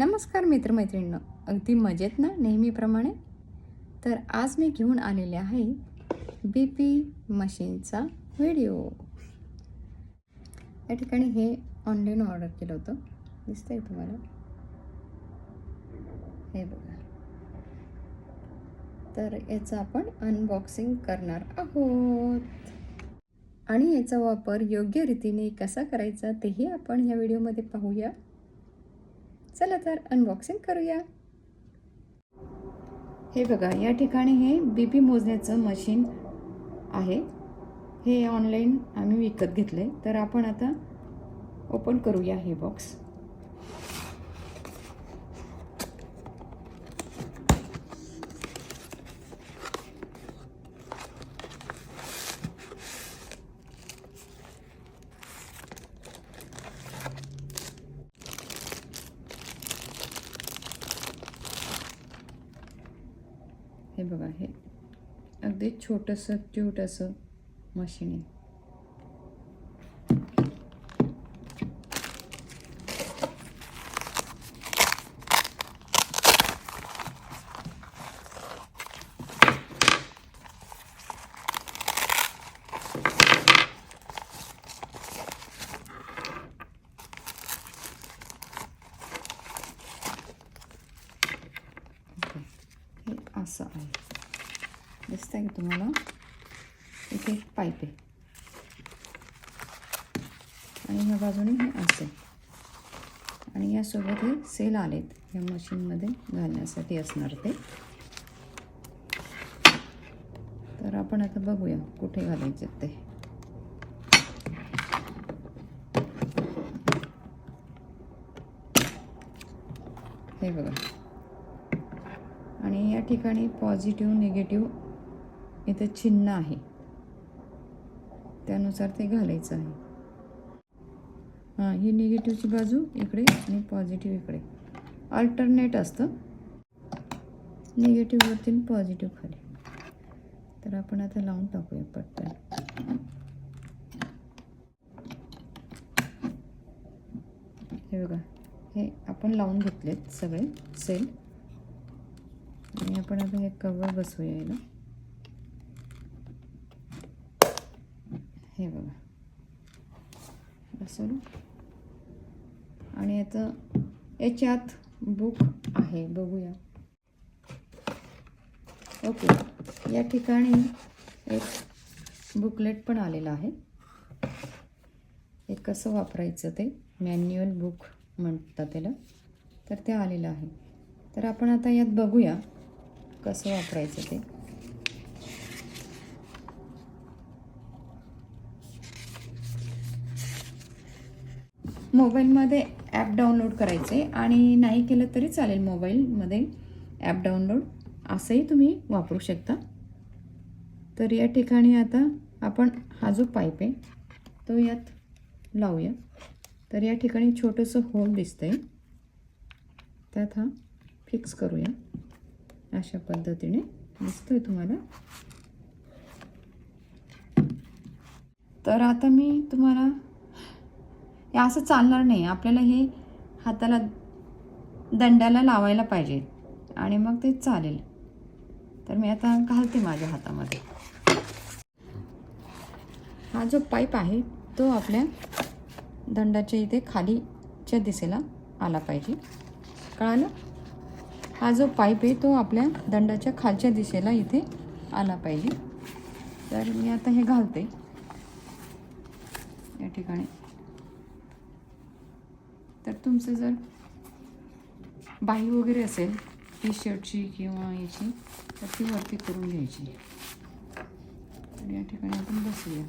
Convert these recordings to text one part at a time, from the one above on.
नमस्कार मित्रमैत्रिणींनो. अगदी मजेत ना नेहमीप्रमाणे? तर आज मी घेऊन आलेले आहे बी पी मशीनचा व्हिडिओ. या ठिकाणी हे ऑनलाईन ऑर्डर केलं होतं. दिसतंय तुम्हाला? हे बघा. तर याचं आपण अनबॉक्सिंग करणार आहोत. आणि याचा वापर योग्य रीतीने कसा करायचा तेही आपण ह्या व्हिडिओमध्ये पाहूया. चला तर अनबॉक्सिंग करूया. हे बघा या ठिकाणी हे बी पी मोजण्याचं मशीन आहे. हे ऑनलाईन आम्ही विकत घेतले तर आपण आता ओपन करूया हे बॉक्स हे बघा हे अगदी छोटंसं क्यूट असं मशीन आहे ओके. हे असं आहे दिसतंय का तुम्हाला? इथे पाईप. आहे आणि ह्या बाजूने हे असे आणि यासोबत हे सेल आलेत. या मशीनमध्ये घालण्यासाठी असणार ते. तर आपण आता बघूया कुठे घालायचे ते. हे बघा. आणि या ठिकाणी पॉझिटिव्ह निगेटिव्ह इथे चिन्ह आहे. त्यानुसार ते घालायचं आहे. हां ही निगेटिव्हची बाजू इकडे आणि पॉझिटिव्ह इकडे. अल्टरनेट असतं. निगेटिव्हवरती पॉझिटिव्ह खाली. तर आपण आता लावून टाकूया पटकन. हे बघा हे आपण लावून घेतलेत सगळे सेल आणि आपण आता हे कवर बसवूया याला. हे बघा. बसवलं आणि आता याच्यात बुक आहे बघूया. ओके. या ठिकाणी एक बुकलेट पण आलेलं आहे. हे कसं वापरायचं ते? मॅन्युअल बुक म्हणतात त्याला. तर ते आलेलं आहे. तर आपण आता यात बघूया कसं वापरायचं ते. मोबाईलमध्ये ॲप डाउनलोड करायचे आणि नाही केलं तरी चालेल मोबाईलमध्ये ॲप डाउनलोड असंही तुम्ही वापरू शकता. तर या ठिकाणी आता आपण हा जो पाईप आहे तो यात लावूया. तर या ठिकाणी छोटंसं होल दिसतं आहे त्यात हा फिक्स करूया. अशा पद्धतीने दिसतोय तुम्हाला. तर आता मी तुम्हाला हे असं चालणार नाही. आपल्याला हे हाताला दंडाला लावायला पाहिजे. आणि मग ते चालेल. तर मी आता घालते माझ्या हातामध्ये. हा जो पाईप आहे तो आपल्या दंडाच्या इथे खालीच्या दिशेला आला पाहिजे. कळालं? हा जो पाईप आहे तो आपल्या दंडाच्या खालच्या दिशेला इथे आला पाहिजे. तर मी आता हे घालते. या ठिकाणी. तर तुमचं जर बाही वगैरे असेल टी शर्टची किंवा याची तर ती वरती करून घ्यायची. तर या ठिकाणी आपण बसूया.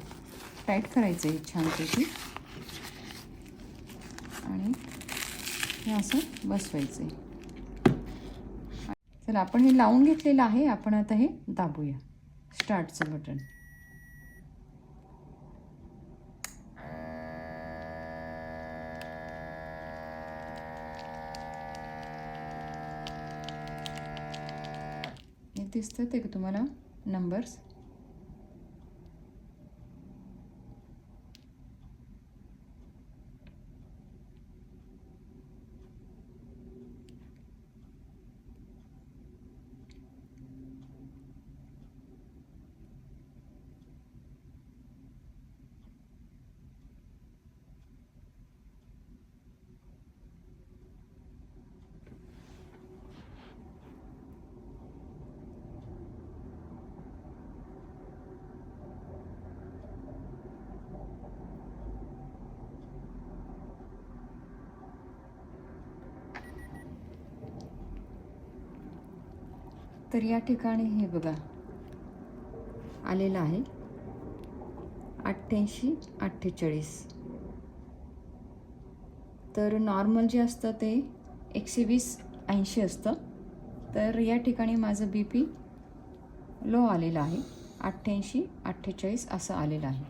टाईट करायचं आहे छानपैकी आणि हे असं बसवायचं आहे चला आपण हे लावून घेतलेलं आहे. आपण आता हे दाबूया. स्टार्टचं बटन दिसतं ते का तुम्हाला नंबर्स तर या ठिकाणी हे बघा. आलेलं आहे. अठ्ठ्याऐंशी अठ्ठेचाळीस. तर नॉर्मल जे असतं ते एकशे वीस ऐंशी असतं. तर या ठिकाणी माझं बी पी लो आलेलं आहे. अठ्ठ्याऐंशी अठ्ठेचाळीस असं आलेलं आहे.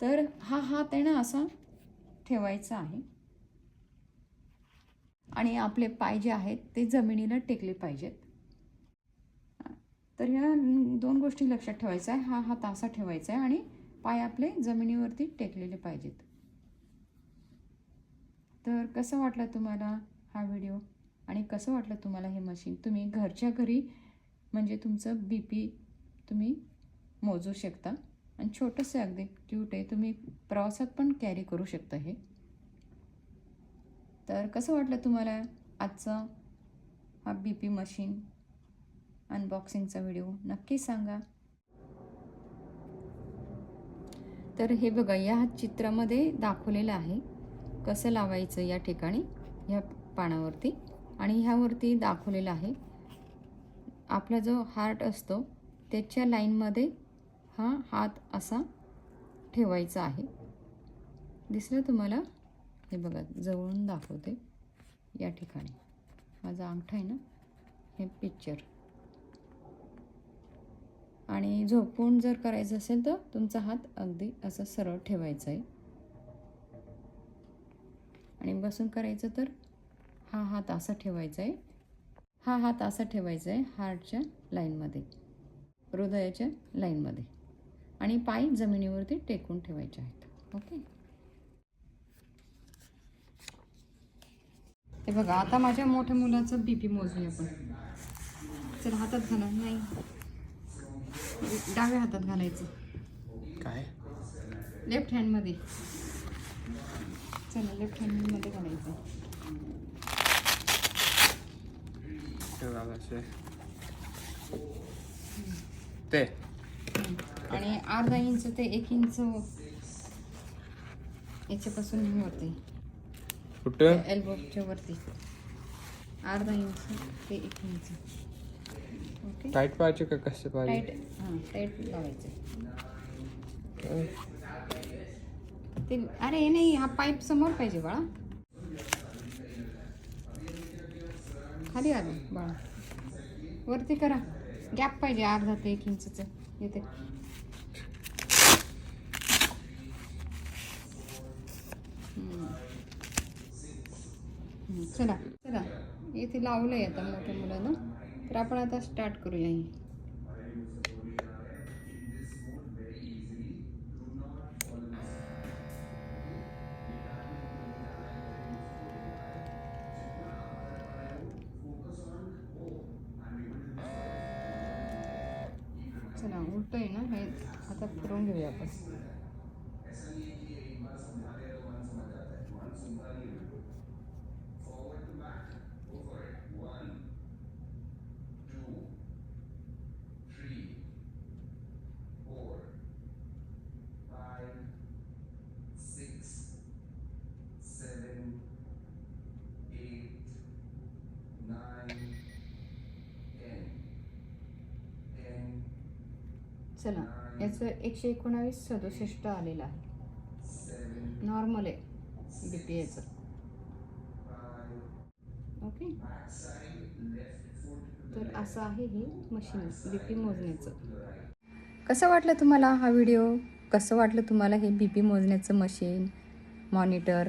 तर हा हात आहे ना असा ठेवायचा आहे. आणि आपले पाय जे आहेत ते जमिनीला टेकले पाहिजेत. तर ह्या दोन गोष्टी लक्षात ठेवायचा आहे. हा हात असा ठेवायचा आहे आणि पाय आपले जमिनीवरती टेकलेले पाहिजेत. तर कसं वाटलं तुम्हाला हा व्हिडिओ? आणि कसं वाटलं तुम्हाला हे मशीन? तुम्ही घरच्या घरी म्हणजे तुमचं बी पी तुम्ही मोजू शकता. आणि छोटंसं अगदी क्यूट आहे. तुम्ही प्रवासात पण कॅरी करू शकता हे. तर कसं वाटलं तुम्हाला आजचा हा बी पी मशीन अनबॉक्सिंगचा व्हिडिओ नक्की सांगा. तर हे बघा या चित्रामध्ये दाखवलेलं आहे कसं लावायचं या ठिकाणी ह्या पानावरती. आणि ह्यावरती दाखवलेलं आहे आपला जो हार्ट असतो त्याच्या लाईनमध्ये हा हात असा ठेवायचा आहे. दिसलं तुम्हाला? हे बघा जवळून दाखवते या ठिकाणी. माझा अंगठा आहे ना हे पिक्चर आणि झोपून जर करायचं असेल तर तुमचा हात अगदी असा सरळ ठेवायचा आहे. आणि बसून करायचं तर हा हात असा ठेवायचा आहे. हा हात असा ठेवायचा आहे हार्टच्या लाईनमध्ये हृदयाच्या लाईनमध्ये. आणि पाय जमिनीवरती टेकून ठेवायचे आहेत. ओके? हे बघा आता माझ्या मोठ्या मुलाचं बी पी मोजूया आपण. चल हातात घाला. नाही. डाव्या हातात घालायचं. काय? लेफ्ट हँडमध्ये चला लेफ्ट हँडमध्ये घालायचं. ते. आणि अर्धा इंच ते एक इंच याच्यापासून हे वरती कुठं? एल्बोच्या वरती. अर्धा इंच ते एक इंच ओके टाईट पाहिजे का? कसं पाहिजे हां टाईट लावायचं. ते अरे नाही हा पाईप समोर पाहिजे बाळा. खाली आलं बाळा. वरती करा. गॅप पाहिजे अर्धा ते एक इंचचं येते. हम्म. चला चला. इथे लावलंय आता मोठ्या मुलानं. तर आपण आता स्टार्ट करूया ही. चला उलट आहे ना हे आता फिरून घेऊया आपण. चला. याचं एकशे एकोणावीस सदुसष्ट आलेलं आहे. नॉर्मल आहे. बी पी याचं ओके तर असं आहे हे मशीन बी पी मोजण्याचं. कसं वाटलं तुम्हाला हा व्हिडिओ कसं वाटलं तुम्हाला हे बी पी मोजण्याचं मशीन मॉनिटर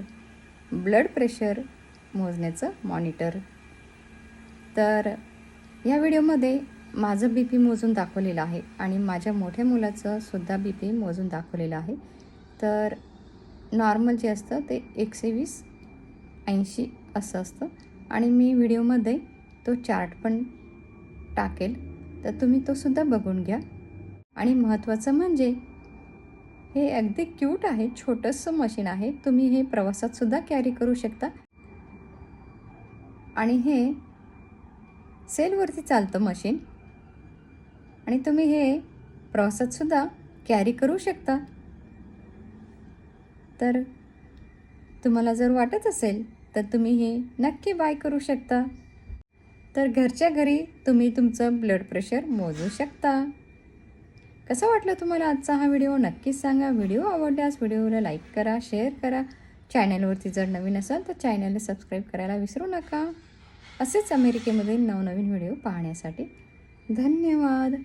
ब्लड प्रेशर मोजण्याचं मॉनिटर तर या व्हिडिओमध्ये माझं बी पी मोजून दाखवलेलं आहे आणि माझ्या मोठ्या मुलाचं सुद्धा बी पी मोजून दाखवलेलं आहे. तर नॉर्मल जे असतं ते एकशे वीस ऐंशी असं असतं. आणि मी व्हिडिओमध्ये तो चार्ट पण टाकेल. तर तुम्ही तो सुद्धा बघून घ्या. आणि महत्त्वाचं म्हणजे हे अगदी क्यूट आहे छोटंसं मशीन आहे. तुम्ही हे प्रवासातसुद्धा कॅरी करू शकता. आणि हे सेलवरती चालतं मशीन आणि तुम्ही हे प्रवासातसुद्धा कॅरी करू शकता. तर तुम्हाला जर वाटत असेल तर तुम्ही हे नक्की बाय करू शकता. तर घरच्या घरी तुम्ही तुमचं ब्लड प्रेशर मोजू शकता. कसं वाटलं तुम्हाला आजचा हा व्हिडिओ नक्कीच सांगा. व्हिडिओ आवडल्यास व्हिडिओला लाईक करा शेअर करा. चॅनलवरती जर नवीन असाल तर चॅनलला सबस्क्राईब करायला विसरू नका. असेच अमेरिकेमधील नवनवीन व्हिडिओ पाहण्यासाठी धन्यवाद.